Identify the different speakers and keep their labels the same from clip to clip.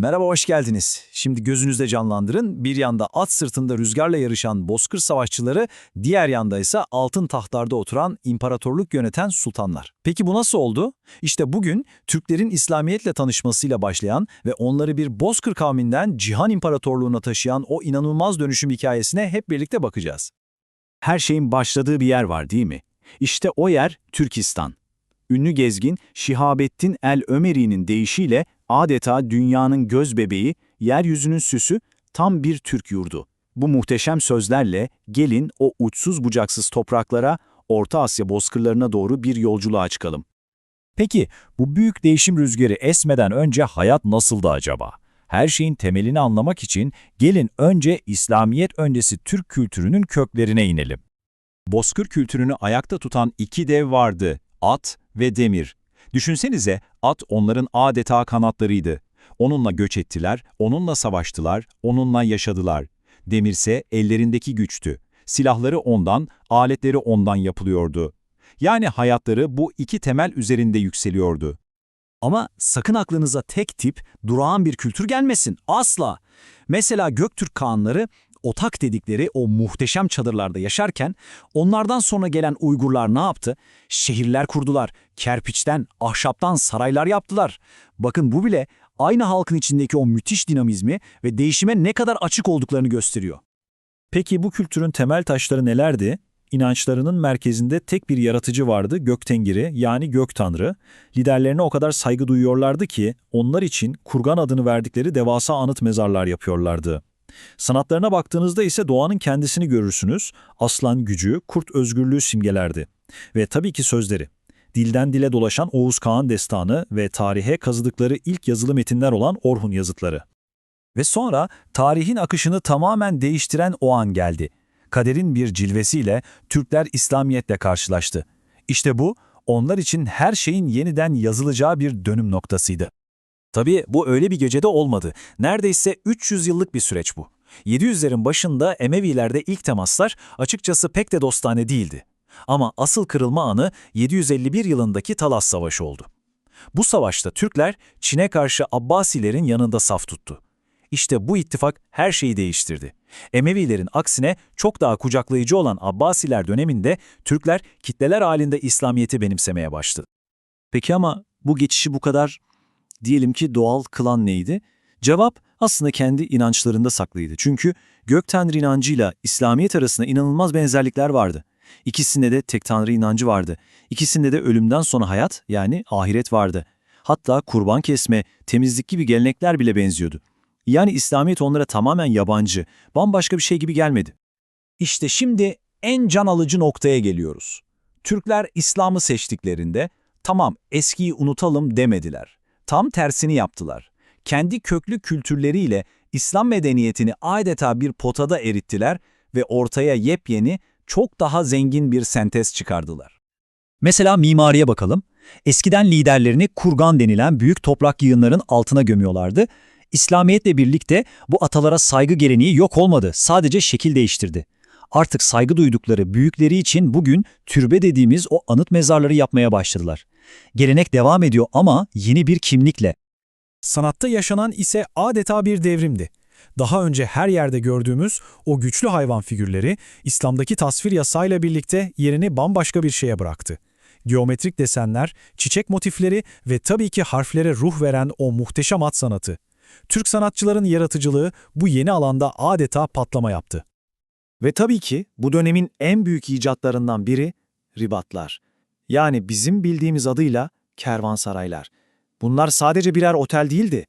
Speaker 1: Merhaba, hoş geldiniz. Şimdi gözünüzde canlandırın. Bir yanda at sırtında rüzgarla yarışan bozkır savaşçıları, diğer yanda ise altın tahtlarda oturan imparatorluk yöneten sultanlar. Peki bu nasıl oldu? İşte bugün Türklerin İslamiyetle tanışmasıyla başlayan ve onları bir bozkır kavminden cihan imparatorluğuna taşıyan o inanılmaz dönüşüm hikayesine hep birlikte bakacağız.
Speaker 2: Her şeyin başladığı bir yer var değil mi? İşte o yer Türkistan. Ünlü gezgin Şihabettin el-Ömeri'nin deyişiyle adeta dünyanın göz bebeği, yeryüzünün süsü tam bir Türk yurdu. Bu muhteşem sözlerle gelin o uçsuz bucaksız topraklara, Orta Asya bozkırlarına doğru bir yolculuğa çıkalım.
Speaker 3: Peki bu büyük değişim rüzgarı esmeden önce hayat nasıldı acaba? Her şeyin temelini anlamak için gelin önce İslamiyet öncesi Türk kültürünün köklerine inelim.
Speaker 4: Bozkır kültürünü ayakta tutan iki dev vardı, at ve demir. Düşünsenize at onların adeta kanatlarıydı. Onunla göç ettiler, onunla savaştılar, onunla yaşadılar. Demirse ellerindeki güçtü. Silahları ondan, aletleri ondan yapılıyordu. Yani hayatları bu iki temel üzerinde yükseliyordu.
Speaker 1: Ama sakın aklınıza tek tip, durağan bir kültür gelmesin. Asla. Mesela Göktürk Kağanları otak dedikleri o muhteşem çadırlarda yaşarken onlardan sonra gelen Uygurlar ne yaptı? Şehirler kurdular, kerpiçten, ahşaptan saraylar yaptılar. Bakın bu bile aynı halkın içindeki o müthiş dinamizmi ve değişime ne kadar açık olduklarını gösteriyor.
Speaker 3: Peki bu kültürün temel taşları nelerdi? İnançlarının merkezinde tek bir yaratıcı vardı, Göktengiri yani Gök Tanrı. Liderlerine o kadar saygı duyuyorlardı ki onlar için kurgan adını verdikleri devasa anıt mezarlar yapıyorlardı. Sanatlarına baktığınızda ise doğanın kendisini görürsünüz. Aslan gücü, kurt özgürlüğü simgelerdi. Ve tabii ki sözleri. Dilden dile dolaşan Oğuz Kağan destanı ve tarihe kazıdıkları ilk yazılı metinler olan Orhun yazıtları. Ve sonra tarihin akışını tamamen değiştiren o an geldi. Kaderin bir cilvesiyle Türkler İslamiyetle karşılaştı. İşte bu, onlar için her şeyin yeniden yazılacağı bir dönüm noktasıydı. Tabii bu öyle bir gecede olmadı. Neredeyse 300 yıllık bir süreç bu. 700'lerin başında Emevilerde ilk temaslar açıkçası pek de dostane değildi. Ama asıl kırılma anı 751 yılındaki Talas Savaşı oldu. Bu savaşta Türkler Çin'e karşı Abbasilerin yanında saf tuttu. İşte bu ittifak her şeyi değiştirdi. Emevilerin aksine çok daha kucaklayıcı olan Abbasiler döneminde Türkler kitleler halinde İslamiyet'i benimsemeye başladı. Peki ama bu geçişi bu kadar diyelim ki doğal kılan neydi? Cevap aslında kendi inançlarında saklıydı. Çünkü gök tanrı inancıyla İslamiyet arasında inanılmaz benzerlikler vardı. İkisinde de tek tanrı inancı vardı. İkisinde de ölümden sonra hayat yani ahiret vardı. Hatta kurban kesme, temizlik gibi gelenekler bile benziyordu. Yani İslamiyet onlara tamamen yabancı, bambaşka bir şey gibi gelmedi.
Speaker 1: İşte şimdi en can alıcı noktaya geliyoruz. Türkler İslam'ı seçtiklerinde tamam eskiyi unutalım demediler. Tam tersini yaptılar. Kendi köklü kültürleriyle İslam medeniyetini adeta bir potada erittiler ve ortaya yepyeni, çok daha zengin bir sentez çıkardılar.
Speaker 3: Mesela mimariye bakalım. Eskiden liderlerini kurgan denilen büyük toprak yığınların altına gömüyorlardı. İslamiyetle birlikte bu atalara saygı geleneği yok olmadı, sadece şekil değiştirdi. Artık saygı duydukları büyükleri için bugün türbe dediğimiz o anıt mezarları yapmaya başladılar. Gelenek devam ediyor ama yeni bir kimlikle.
Speaker 5: Sanatta yaşanan ise adeta bir devrimdi. Daha önce her yerde gördüğümüz o güçlü hayvan figürleri İslam'daki tasvir yasayla birlikte yerini bambaşka bir şeye bıraktı. Geometrik desenler, çiçek motifleri ve tabii ki harflere ruh veren o muhteşem at sanatı. Türk sanatçıların yaratıcılığı bu yeni alanda adeta patlama yaptı.
Speaker 1: Ve tabii ki bu dönemin en büyük icatlarından biri ribatlar. Yani bizim bildiğimiz adıyla kervansaraylar. Bunlar sadece birer otel değildi.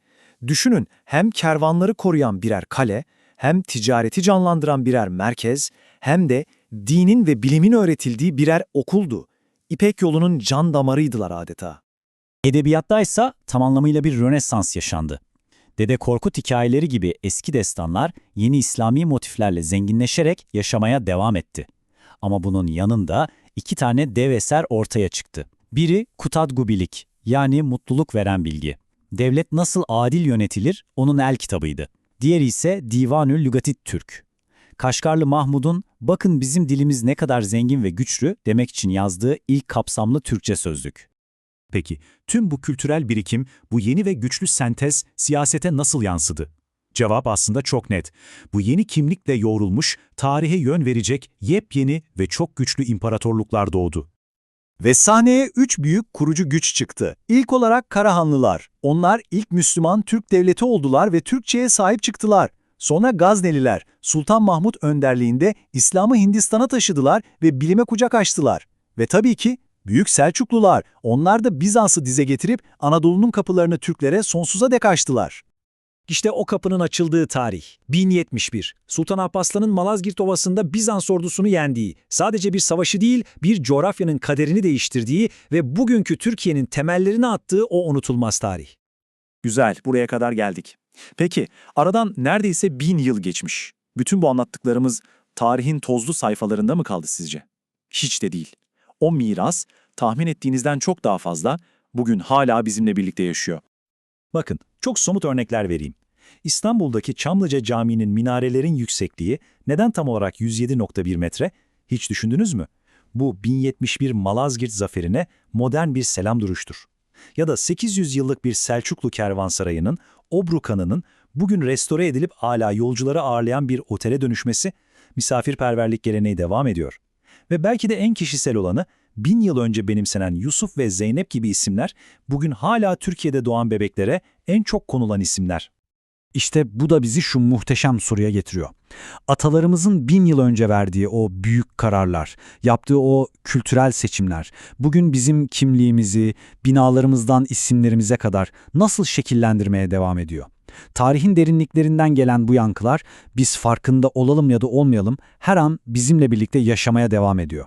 Speaker 1: Düşünün hem kervanları koruyan birer kale, hem ticareti canlandıran birer merkez, hem de dinin ve bilimin öğretildiği birer okuldu. İpek yolunun can damarıydılar adeta.
Speaker 3: Edebiyatta ise tam anlamıyla bir Rönesans yaşandı. Dede Korkut hikayeleri gibi eski destanlar yeni İslami motiflerle zenginleşerek yaşamaya devam etti. Ama bunun yanında iki tane dev eser ortaya çıktı. Biri Kutadgubilik yani mutluluk veren bilgi. Devlet nasıl adil yönetilir onun el kitabıydı. Diğeri ise Divanül Lügatit Türk. Kaşgarlı Mahmud'un bakın bizim dilimiz ne kadar zengin ve güçlü demek için yazdığı ilk kapsamlı Türkçe sözlük.
Speaker 2: Peki, tüm bu kültürel birikim, bu yeni ve güçlü sentez siyasete nasıl yansıdı? Cevap aslında çok net. Bu yeni kimlikle yoğrulmuş, tarihe yön verecek yepyeni ve çok güçlü imparatorluklar doğdu.
Speaker 1: Ve sahneye üç büyük kurucu güç çıktı. İlk olarak Karahanlılar. Onlar ilk Müslüman Türk devleti oldular ve Türkçe'ye sahip çıktılar. Sonra Gazneliler, Sultan Mahmut önderliğinde İslam'ı Hindistan'a taşıdılar ve bilime kucak açtılar. Ve tabii ki Büyük Selçuklular, onlar da Bizans'ı dize getirip Anadolu'nun kapılarını Türklere sonsuza dek açtılar.
Speaker 3: İşte o kapının açıldığı tarih. 1071. Sultan Abbaslan'ın Malazgirt Ovası'nda Bizans ordusunu yendiği, sadece bir savaşı değil, bir coğrafyanın kaderini değiştirdiği ve bugünkü Türkiye'nin temellerini attığı o unutulmaz tarih.
Speaker 1: Güzel, buraya kadar geldik. Peki, aradan neredeyse bin yıl geçmiş. Bütün bu anlattıklarımız tarihin tozlu sayfalarında mı kaldı sizce? Hiç de değil. O miras, tahmin ettiğinizden çok daha fazla, bugün hala bizimle birlikte yaşıyor.
Speaker 3: Bakın, çok somut örnekler vereyim. İstanbul'daki Çamlıca Camii'nin minarelerin yüksekliği neden tam olarak 107.1 metre? Hiç düşündünüz mü? Bu 1071 Malazgirt zaferine modern bir selam duruştur. Ya da 800 yıllık bir Selçuklu kervansarayının, Obruk Hanı'nın bugün restore edilip hala yolcuları ağırlayan bir otele dönüşmesi, misafirperverlik geleneği devam ediyor. Ve belki de en kişisel olanı, bin yıl önce benimsenen Yusuf ve Zeynep gibi isimler, bugün hala Türkiye'de doğan bebeklere en çok konulan isimler.
Speaker 2: İşte bu da bizi şu muhteşem soruya getiriyor. Atalarımızın bin yıl önce verdiği o büyük kararlar, yaptığı o kültürel seçimler, bugün bizim kimliğimizi, binalarımızdan isimlerimize kadar nasıl şekillendirmeye devam ediyor? Tarihin derinliklerinden gelen bu yankılar, biz farkında olalım ya da olmayalım, her an bizimle birlikte yaşamaya devam ediyor.